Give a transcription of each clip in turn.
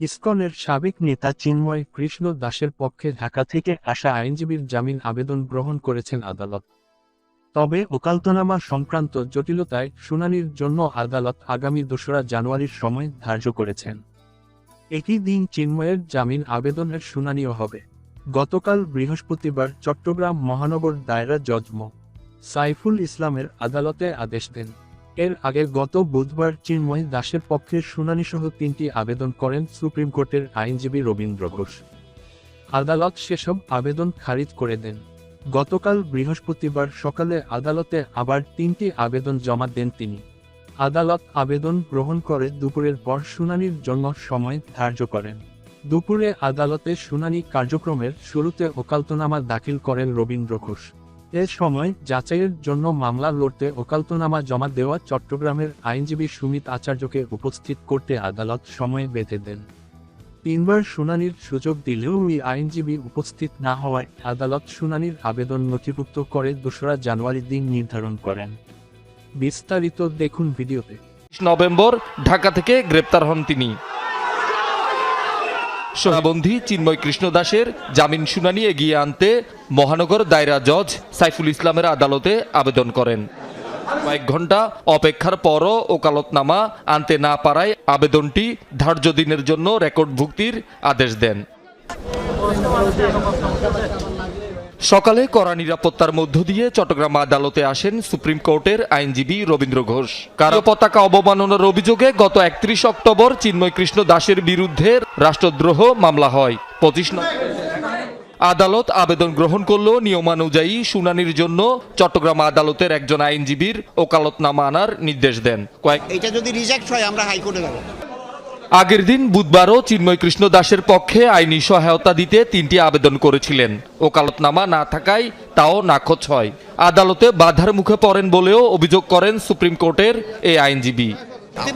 ইসকনের সাবেক নেতা চিন্ময় কৃষ্ণ দাসের পক্ষে ঢাকা থেকে আসা আইনজীবীর জামিন আবেদন গ্রহণ করেছেন আদালত। তবে ওকালতনামা সংক্রান্ত জটিলতায় শুনানির জন্য আদালত আগামী দোসরা জানুয়ারির সময় ধার্য করেছেন। একই দিন চিন্ময়ের জামিন আবেদনের শুনানিও হবে। গতকাল বৃহস্পতিবার চট্টগ্রাম মহানগর দায়রা জজ সাইফুল ইসলামের আদালতে আদেশ দেন। এর আগে গত বুধবার চিন্ময় দাসের পক্ষে শুনানিসহ তিনটি আবেদন করেন সুপ্রিম কোর্টের আইনজীবী রবীন্দ্র ঘোষ। আদালত সেসব আবেদন খারিজ করে দেন। গতকাল বৃহস্পতিবার সকালে আদালতে আবার তিনটি আবেদন জমা দেন তিনি। আদালত আবেদন গ্রহণ করে দুপুরের পর শুনানির জন্য সময় ধার্য করেন। দুপুরে আদালতে শুনানি কার্যক্রমের শুরুতে ওকালতনামা দাখিল করেন রবীন্দ্র ঘোষ। এ সময় যাচাইয়ের জন্য মামলা লড়তে ওকালতনামা জমা দেওয়া চট্টগ্রামের আইনজীবী সুমিত আচার্যকে উপস্থিত করতে আদালত সময় বেঁধে দেন। তিনবার শুনানির সুযোগ দিলেও ওই আইনজীবী উপস্থিত না হওয়ায় আদালত শুনানির আবেদন নথিভুক্ত করে দোসরা জানুয়ারি দিন নির্ধারণ করেন। বিস্তারিত দেখুন ভিডিওতে। নভেম্বর, ঢাকা থেকে গ্রেপ্তার হন তিনি। সহাবন্ধী চিন্ময় কৃষ্ণ দাসের জামিন শুনানি এগিয়ে আনতে মহানগর দায়রা জজ সাইফুল ইসলামের আদালতে আবেদন করেন। কয়েক ঘণ্টা অপেক্ষার পরও ওকালতনামা আনতে না পারায় আবেদনটি ধার্য দিনের জন্য রেকর্ডভুক্তির আদেশ দেন। সকালে কড়া নিরাপত্তার মধ্য দিয়ে চট্টগ্রাম আদালতে আসেন সুপ্রিম কোর্টের আইনজীবী রবীন্দ্র ঘোষ। কারও পতাকা অবমাননার অভিযোগে গত একত্রিশ অক্টোবর চিন্ময় কৃষ্ণ দাসের বিরুদ্ধে রাষ্ট্রদ্রোহ মামলা হয়। পঁচিশ আদালত আবেদন গ্রহণ করলেও নিয়মানুযায়ী শুনানির জন্য চট্টগ্রাম আদালতের একজন আইনজীবীর ওকালতনামা আনার নির্দেশ দেন। কয়েক এটা যদি রিজেক্ট হয়, আমরা হাইকোর্টে যাব। আগের দিন বুধবারও চিন্ময় কৃষ্ণ দাসের পক্ষে আইনি সহায়তা দিতে তিনটি আবেদন করেছিলেন। ওকালতনামা না থাকায় তাও নাকচ হয়। আদালতে বাধার মুখে পড়েন বলেও অভিযোগ করেন সুপ্রিম কোর্টের এই আইনজীবী।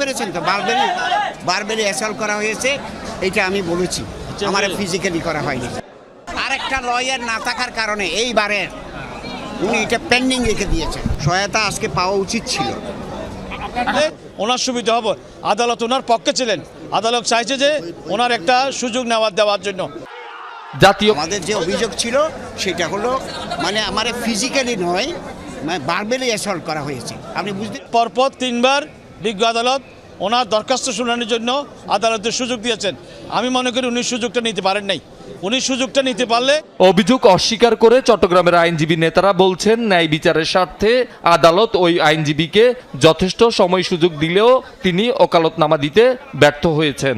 পেরেছেন তো? বারবেরি বারবেরি অ্যাসল্ট করা হয়েছে এটা আমি বলেছি। আমার ফিজিক্যালি করা হয়নি। আরেকটা লয়ার না থাকার কারণে এইবারে উনি এটা পেন্ডিং রেখে দিয়েছেন। সহায়তা আজকে পাওয়া উচিত ছিল। ওনার সুবিধা হবে। আদালত ওনার পক্ষে ছিলেন। আদালত চাইছে যে ওনার একটা সুযোগ নেওয়ার দেওয়ার জন্য। জাতীয় আমাদের যে অভিযোগ ছিল সেটা হলো মানে আমার ফিজিক্যালি নয় মানে বারবেলি অ্যাসল্ট করা হয়েছে। আপনি বুঝতে পরপর তিনবার বিজ্ঞ আদালত ওনার দরখাস্ত শুনানির জন্য আদালতের সুযোগ দিয়েছেন। আমি মনে করি উনি সুযোগটা নিতে পারেন নাই। উনি সুযোগটা নিতে পারলে অভিযোগ অস্বীকার করে চট্টগ্রামের আইনজীবী নেতারা বলছেন, ন্যায় বিচারের স্বার্থে আদালত ওই আইনজীবীকে যথেষ্ট সময় সুযোগ দিলেও তিনি ওকালতনামা দিতে ব্যর্থ হয়েছেন।